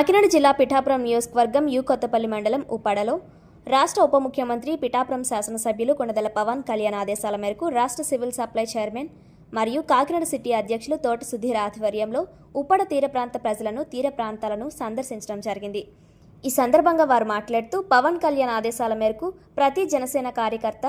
కాకినాడ జిల్లా పిఠాపురం నియోజకవర్గం యు కొత్తపల్లి మండలం ఉప్పాడలో రాష్ట్ర ఉప ముఖ్యమంత్రి పిఠాపురం శాసనసభ్యులు కొనదల పవన్ కళ్యాణ్ ఆదేశాల మేరకు రాష్ట్ర సివిల్ సప్లై చైర్మన్ మరియు కాకినాడ సిటీ అధ్యక్షులు తోట సుధీర్ ఆధ్వర్యంలో ఉప్పడ తీర ప్రాంత ప్రజలను తీర ప్రాంతాలను సందర్శించడం జరిగింది. ఈ సందర్భంగా వారు మాట్లాడుతూ పవన్ కళ్యాణ్ ఆదేశాల మేరకు ప్రతి జనసేన కార్యకర్త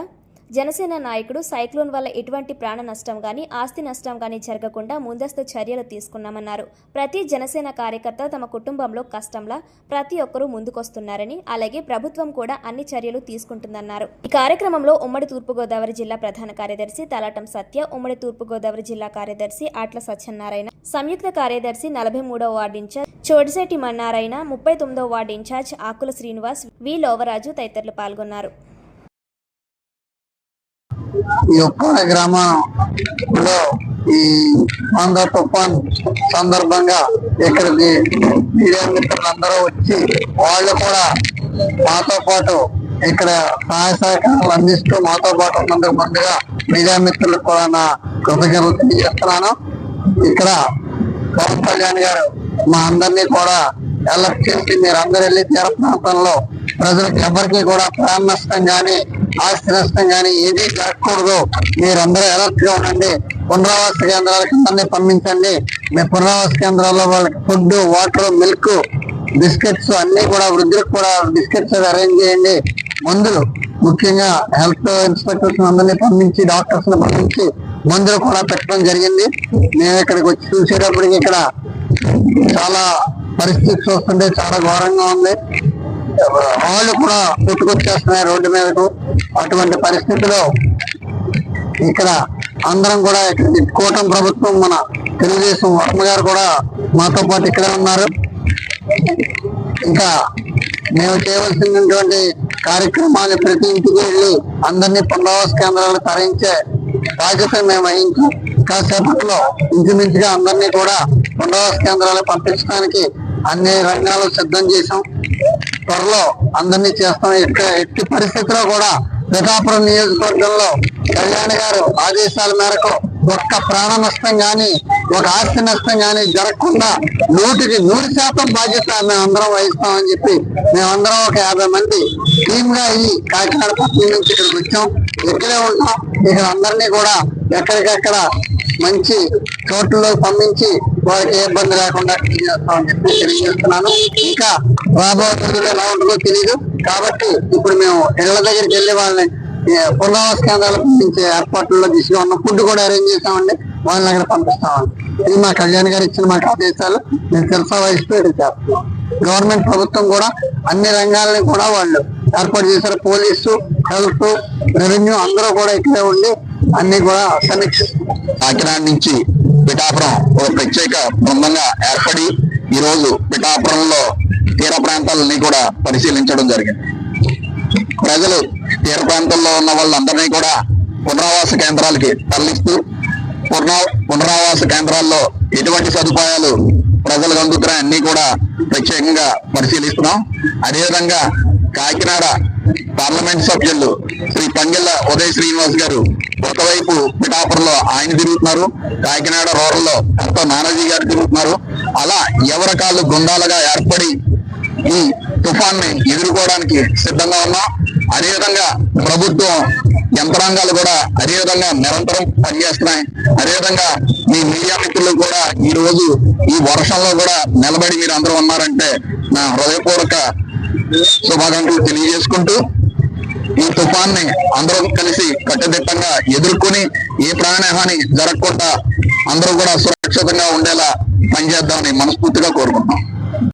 జనసేన నాయకుడు సైక్లోన్ వల్ల ఎటువంటి ప్రాణ నష్టం కానీ ఆస్తి నష్టం కానీ జరగకుండా ముందస్తు చర్యలు తీసుకున్నామన్నారు. ప్రతి జనసేన కార్యకర్త తమ కుటుంబంలో కష్టంలా ప్రతి ఒక్కరూ ముందుకొస్తున్నారని అలాగే ప్రభుత్వం కూడా అన్ని చర్యలు తీసుకుంటుందన్నారు. ఈ కార్యక్రమంలో ఉమ్మడి తూర్పుగోదావరి జిల్లా ప్రధాన కార్యదర్శి తలాటం సత్య ఉమ్మడి తూర్పుగోదావరి జిల్లా కార్యదర్శి ఆట్ల సత్యనారాయణ సంయుక్త కార్యదర్శి నలభై మూడవ వార్డు ఇన్ఛార్జ్ చోడిశెట్టి మన్నారాయణ ముప్పై తొమ్మిదవ ward incharge Akula Srinivas V. Lovaraju తదితరులు పాల్గొన్నారు. ఈ ఉప్పాడ గ్రామంలో ఈ ఆంధ్ర తుఫాన్ సందర్భంగా ఇక్కడికి మీడియా మిత్రులందరూ వచ్చి వాళ్ళు కూడా మాతో పాటు ఇక్కడ సహాయ సహకారాలు అందిస్తూ మాతో పాటు ఉన్నందుకు ముందుగా మీడియా మిత్రులకు కూడా నా కృతజ్ఞతలు తెలియజేస్తున్నాను. ఇక్కడ పవన్ కళ్యాణ్ గారు మా అందరినీ కూడా అలర్ట్ చేసి మీరు అందరు వెళ్ళి తీర ప్రాంతంలో ప్రజలకు ఎవరికి కూడా ప్రాణ నష్టం కానీ ఆస్తి నష్టం కానీ ఏది జరగకూడదు మీరందరూ అలర్ట్గా ఉండండి. పునరావాస కేంద్రాలకు అందరినీ పంపించండి. మీ పునరావాస కేంద్రాల్లో వాళ్ళకి ఫుడ్ వాటర్ మిల్క్ బిస్కెట్స్ అన్ని కూడా వృద్ధులకు కూడా బిస్కెట్స్ అరేంజ్ చేయండి. మందులు ముఖ్యంగా హెల్త్ ఇన్స్పెక్టర్స్ అందరినీ పంపించి డాక్టర్స్ని పంపించి మందులు కూడా పెట్టడం జరిగింది. మేము ఇక్కడికి వచ్చి చూసేటప్పటికి ఇక్కడ చాలా పరిస్థితి చూస్తుంటే చాలా ఘోరంగా ఉంది. వాళ్ళు కూడా పుట్టుకొచ్చేస్తున్నాయి రోడ్డు మీదకు. అటువంటి పరిస్థితిలో ఇక్కడ అందరం కూడా కూటమి ప్రభుత్వం మన తెలుగుదేశం వర్మ గారు కూడా మాతో పాటు ఇక్కడే ఉన్నారు. ఇంకా మేము చేయవలసినటువంటి కార్యక్రమాలు ప్రతి ఇంటికి వెళ్ళి అందరినీ పునరావాస కేంద్రాలు తరలించే బాధ్యత మేము వహించాం కాసేపట్లో ఇంచుమించుగా అందరినీ కూడా పునరావాస కేంద్రాలు పంపించడానికి అన్ని రంగాలు సిద్ధం చేశాం. త్వరలో అందరినీ చేస్తాం. ఎట్టి పరిస్థితిలో కూడా పిఠాపురం నియోజకవర్గంలో కళ్యాణ్ గారు ఆదేశాల మేరకు ఒక్క ప్రాణ నష్టం కానీ ఒక ఆస్తి నష్టం కానీ జరగకుండా నూటికి నూరు శాతం బాధ్యత మేము అందరం వహిస్తామని చెప్పి మేమందరం ఒక యాభై మంది టీమ్గా ఈ కాకినాడ పట్టణం నుంచి ఇక్కడికి వచ్చాం. ఇక్కడే ఉంటాం ఇక్కడ అందరినీ కూడా ఎక్కడికక్కడ మంచి చోట్లలో పంపించి వారికి ఏ ఇబ్బంది లేకుండా క్లీన్ చేస్తామని చెప్పి తెలియజేస్తున్నాను. ఇంకా రాబోయే ఎలా ఉంటుందో తెలియదు కాబట్టి ఇప్పుడు మేము ఇళ్ళ దగ్గరికి వెళ్ళి వాళ్ళని పునరావాస కేంద్రాలు పంపించే ఏర్పాట్లలో దిశగా ఉన్న ఫుడ్ కూడా అరేంజ్ చేస్తామండి. వాళ్ళని అక్కడ పంపిస్తామండి. ఇది మా కళ్యాణ్ గారు ఇచ్చిన మాకు ఆదేశాలు. మేము తెలుసా వహిస్తూ చేస్తున్నాం గవర్నమెంట్ ప్రభుత్వం కూడా అన్ని రంగాలని కూడా వాళ్ళు ఏర్పాటు చేశారు. పోలీసు హెల్త్ రెవెన్యూ అందరూ కూడా ఇక్కడే ఉండి అన్ని కూడా సమీక్షిస్తున్నారు. కాకినాడ నుంచి పిఠాపురం ఒక ప్రత్యేక బృందంగా ఏర్పడి ఈ రోజు పిఠాపురంలో తీర ప్రాంతాలని కూడా పరిశీలించడం జరిగింది. ప్రజలు తీర ప్రాంతాల్లో ఉన్న వాళ్ళందరినీ కూడా పునరావాస కేంద్రాలకి తరలిస్తూ పునరా పునరావాస కేంద్రాల్లో ఎటువంటి సదుపాయాలు ప్రజలకు అందుతున్నాయి అన్ని కూడా ప్రత్యేకంగా పరిశీలిస్తున్నాం. అదేవిధంగా కాకినాడ పార్లమెంట్ సభ్యులు శ్రీ పంగిళ్ళ ఉదయ్ శ్రీనివాస్ గారు ఒకవైపు పిఠాపురంలో ఆయన తిరుగుతున్నారు కాకినాడ రూరల్లో ఎంతో నానాజీ గారు తిరుగుతున్నారు. అలా ఎవరి గుండాలుగా ఏర్పడి ఈ తుఫాన్ని ఎదుర్కోవడానికి సిద్ధంగా ఉన్నాం. అదేవిధంగా ప్రభుత్వం యంత్రాంగాలు కూడా అదేవిధంగా నిరంతరం పనిచేస్తున్నాయి. అదేవిధంగా మీ మీడియా మిత్రులు కూడా ఈ రోజు ఈ వర్షంలో కూడా నిలబడి మీరు అందరూ ఉన్నారంటే నా హృదయపూర్వక శుభాకాంక్షలు తెలియజేసుకుంటూ ఈ తుఫాన్ని అందరం కలిసి కట్టుదిట్టంగా ఎదుర్కొని ఏ ప్రాణహాని జరగకుండా అందరూ కూడా సురక్షితంగా ఉండేలా పనిచేద్దామని మనస్ఫూర్తిగా కోరుకుంటున్నాం.